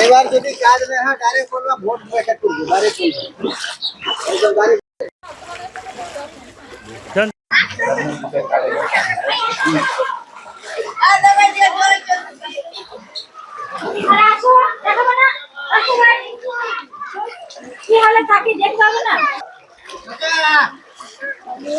এবার যদি কাজ না হয় ডাইরেক্ট করবা ভোট পয়সা করব ডাইরেক্ট কি হলে থাকি দেখতে হবে না? এ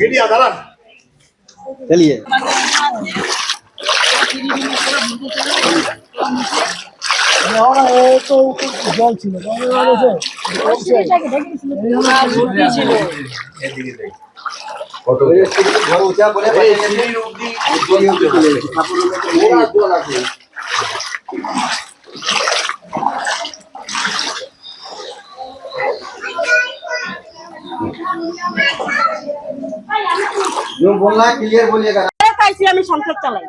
মিডিয়া দাঁড়ান চলিয়ে জল আমি সংসার চালাই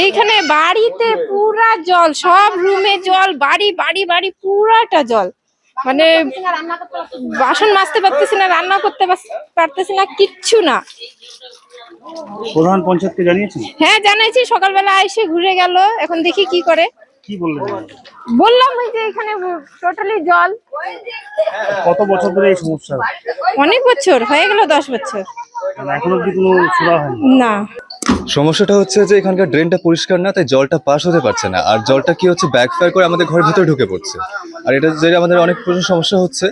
এইখানে বাড়িতে পুরা জল সব রুমে জল বাড়ি বাড়ি বাড়ি পুরাটা জল। মানে বাসন মাজতে পারতেছি না রান্না করতে পারতেছি না কিচ্ছু না। প্রধান পঞ্চায়েতকে জানিয়েছেন? হ্যাঁ জানাইছি সকালবেলা এসে ঘুরে গেল এখন দেখি কি করে। কি বললেন? বললাম ওই যে এখানে টোটালি জল। কত বছর ধরে এই সমস্যা? অনেক বছর হয়ে গেল দশ বছর। মানে এখনও অব্দি কোনো সুরা হয়নি? না। সমস্যাটা হচ্ছে যে এখানকার ড্রেনটা পরিষ্কার না তাই জলটা পাস হতে পারছে না। আর জলটা কি হচ্ছে ব্যাকফায়ার করে আমাদের ঘরের ভিতরে ঢুকে পড়ছে। আর এটা যে আমাদের অনেক প্রচুর সমস্যা হচ্ছে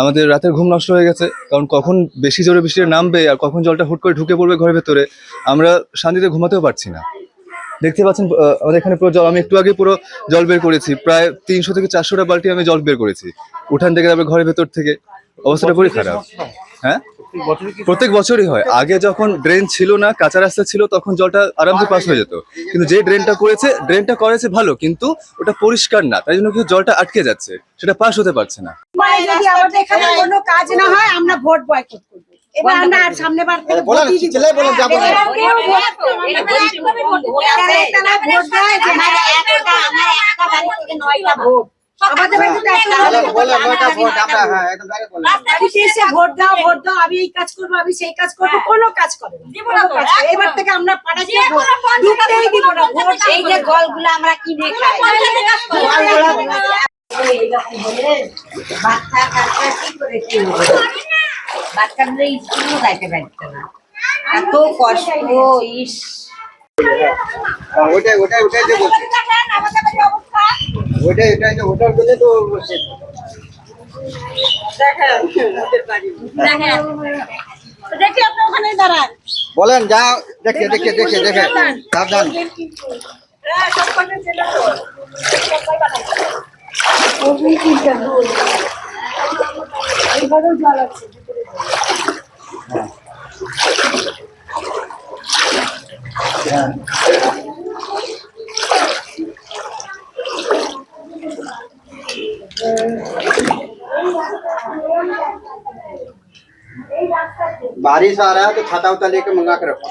আমাদের রাতের ঘুম নষ্ট হয়ে গেছে। কারণ কখন বেশি জোরে বৃষ্টিটা নামবে আর কখন জলটা হুট করে ঢুকে পড়বে ঘরের ভেতরে আমরা শান্তিতে ঘুমাতেও পারছি না। দেখতে পাচ্ছেন আমাদের এখানে পুরো জল আমি একটু আগে পুরো জল বের করেছি। প্রায় তিনশো থেকে চারশোটা বালতি আমি জল বের করেছি। উঠান থেকে তারপরে ঘরের ভেতর থেকে। অবস্থাটা খুবই খারাপ। হ্যাঁ? প্রত্যেক বছরই হয়। আগে যখন ড্রেন ছিল না কাঁচা রাস্তা ছিল তখন জলটা আরামসে পাস হয়ে যেত। কিন্তু যে ড্রেনটা করেছে ড্রেনটা করেছে ভালো কিন্তু ওটা পরিষ্কার না। তাই জন্য কিন্তু জলটা আটকে যাচ্ছে। সেটা পাস হতে পারছে না। মানে আমাদের এখানে কোনো কাজ না হয় আমরা ভোট বয়কট করব। এবার আমরা আর সামনে বার থেকে ভোটই চিল্লাই বলেন যা বলেন এবার কেউ ভোট দেবে। না। আমি ভোট না আমরা করব। হ্যাঁ একদম ডাইরেক্ট বলেন বাড়িতে এসে ভোট দাও ভোট দাও আমি এই কাজ করব আমি সেই কাজ করব কোনো কাজ করে না। কোনো কাজ করে না। এবার থেকে আমরা ভোট এই যে গলগুলো আমরা কিনে খাই। বাচ্চা কাচ্চা কি করে কি স্কুলও যাইতে পারছে না। এত কষ্ট ইস। হ্যাঁ, যে বলছি। ওইটাই যে ওটার জন্য তো বলছি। দেখি আপনি ওখানে দাঁড়ান। বলেন যা দেখে দেখে দেখে দেখে। সাবধান। बारिश आ रहा है तो छाता उता लेके मंगा के रखो।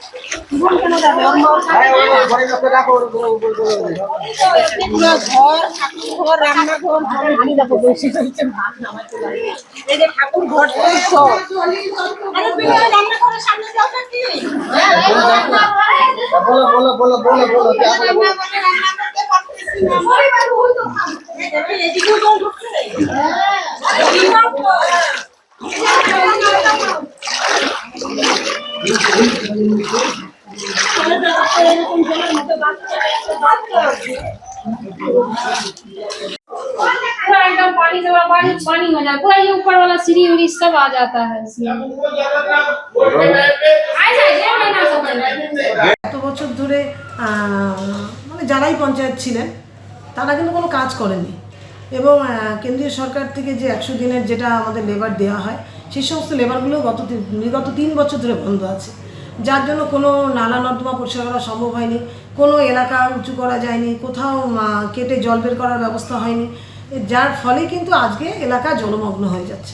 ঘর রান্নাঘর আমি দেখো বসে চলছে ভাত নামাজ এই যে ঠাকুর ঘর বলো বলো বলো বলো বলো Thank you. बोलो बोलो क्या बोलो बोलो। पूरा एकदम पानी से पानी पानी हो जाए पूरा ये ऊपर वाला सीढ़ी उड़ी सब आ जाता है इसमें आ जाए ये महीना सब चले এত বছর ধরে আহ, মানে যারাই পঞ্চায়েত ছিলেন তারা কিন্তু কোনো কাজ করেনি এবং আহ, কেন্দ্রীয় সরকার থেকে যে একশো দিনের যেটা আমাদের লেবার দেওয়া হয় সেই সমস্ত লেবারগুলো গত বিগত তিন বছর ধরে বন্ধ আছে। যার জন্য কোনো নালা নর্দমা পরিষ্কার করা সম্ভব হয়নি, কোনো এলাকা উঁচু করা যায়নি, কোথাও কেটে জল বের করার ব্যবস্থা হয়নি। যার ফলে কিন্তু আজকে এলাকা জলমগ্ন হয়ে যাচ্ছে।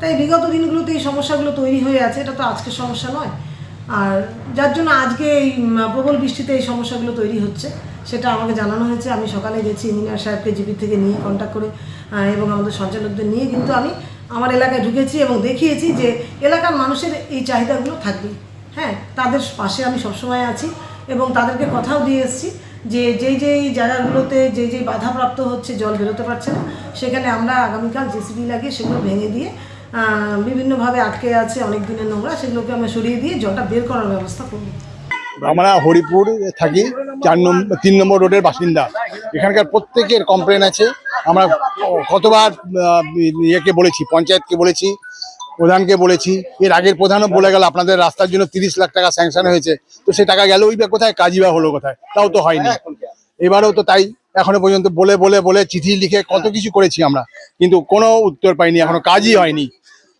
তাই বিগত দিনগুলোতে এই সমস্যাগুলো তৈরি হয়ে আছে, এটা তো আজকের সমস্যা নয়। আর যার জন্য আজকে এই প্রবল বৃষ্টিতে এই সমস্যাগুলো তৈরি হচ্ছে, সেটা আমাকে জানানো হয়েছে। আমি সকালে গেছি ইঞ্জিনিয়ার সাহেবকে জিপি থেকে নিয়ে কন্ট্যাক্ট করে এবং আমাদের সঞ্চালকদের নিয়ে, কিন্তু আমি আমার এলাকায় ঢুকেছি এবং দেখিয়েছি যে এলাকার মানুষের এই চাহিদাগুলো থাকবে। হ্যাঁ তাদের পাশে আমি সবসময় আছি এবং তাদেরকে কথাও দিয়ে এসেছি যে যেই যেই জায়গাগুলোতে যেই যেই বাধাপ্রাপ্ত হচ্ছে, জল বেরোতে পারছে না, সেখানে আমরা আগামীকাল জেসিবি লাগিয়ে সেগুলো ভেঙে দিয়ে বিভিন্নভাবে আটকে আছে অনেক দিনের নোংরা, সেগুলোকে আমরা সরিয়ে দিয়ে জলটা বের করার ব্যবস্থা করব। আমরা হরিপুর থাকি, চার নম্বর তিন নম্বর রোডের বাসিন্দা। এখানকার প্রত্যেকের কমপ্লেন আছে। আমরা কতবার ইয়েকে বলেছি, পঞ্চায়েতকে বলেছি, প্রধানকে বলেছি, এর আগের প্রধানও বলে গেল আপনাদের রাস্তার জন্য তিরিশ লাখ টাকা স্যাংশন হয়েছে, তো সে টাকা গেল, ওই কোথায়? কাজই বা হলো কোথায়? তাও তো হয়নি। এবারেও তো তাই, এখনও পর্যন্ত বলে বলে বলে চিঠি লিখে কত কিছু করেছি আমরা, কিন্তু কোনো উত্তর পাইনি, এখনও কাজই হয়নি।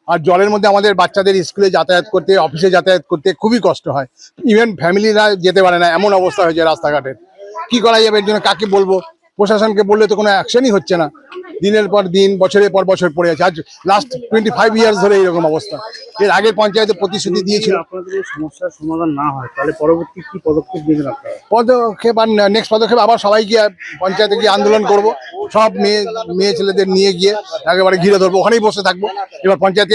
আর জলের মধ্যে আমাদের বাচ্চাদের স্কুলে যাতায়াত করতে, অফিসে যাতায়াত করতে খুবই কষ্ট হয়। ইভেন ফ্যামিলিরা যেতে পারে না, এমন অবস্থা হয়েছে রাস্তাঘাটের। কি করা যাবে, এর জন্য কাকে বলব? প্রশাসনকে বললে তো কোনো অ্যাকশনই হচ্ছে না। দিনের পর দিন বছরের পর বছর পড়ে আছে। আজ লাস্ট টোয়েন্টি ফাইভ ইয়ার্স ধরে এইরকম অবস্থা। এর আগে পঞ্চায়েতে প্রতিশ্রুতি দিয়েছিল। সমস্যার সমাধান না হয় তাহলে পরবর্তী কি পদক্ষেপ নেবেন পদক্ষেপ আর নেক্সট পদক্ষেপ আবার সবাই গিয়ে পঞ্চায়েতে গিয়ে আন্দোলন করব। সব মেয়ে মেয়ে ছেলেদের নিয়ে গিয়ে একেবারে ঘিরে ধরবো। ওখানেই বসে থাকব। এবার পঞ্চায়েতে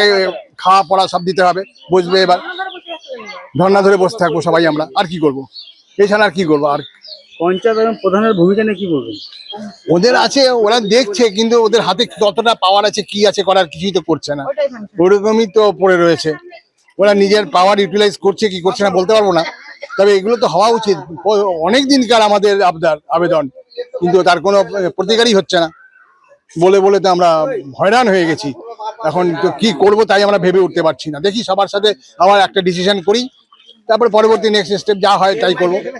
খাওয়া পড়া সব দিতে হবে। বসবে এবার। ধর্না ধরে বসে থাকব সবাই আমরা। আর কি করব? এছাড়া আর কি করব? আর পঞ্চায়েত এবং প্রধানের ভূমিকা নিয়ে কি বলবেন? ওদের আছে ওরা দেখছে কিন্তু ওদের হাতে কতটা পাওয়ার আছে কি আছে করার কিছুই তো করছে না। ওরকমই তো পড়ে রয়েছে। ওরা নিজের পাওয়ার ইউটিলাইজ করছে কি করছে না বলতে পারব না। তবে এগুলো তো হওয়া উচিত। অনেক দিনকার আমাদের আবদার আবেদন। কিন্তু তার কোনো প্রতিকারই হচ্ছে না। বলে বলে তো আমরা হয়রান হয়ে গেছি। এখন তো কি করব তাই আমরা ভেবে উঠতে পারছি না। দেখি সবার সাথে আবার একটা ডিসিশন করি। তারপরে পরবর্তী নেক্সট স্টেপ যা হয় তাই করব।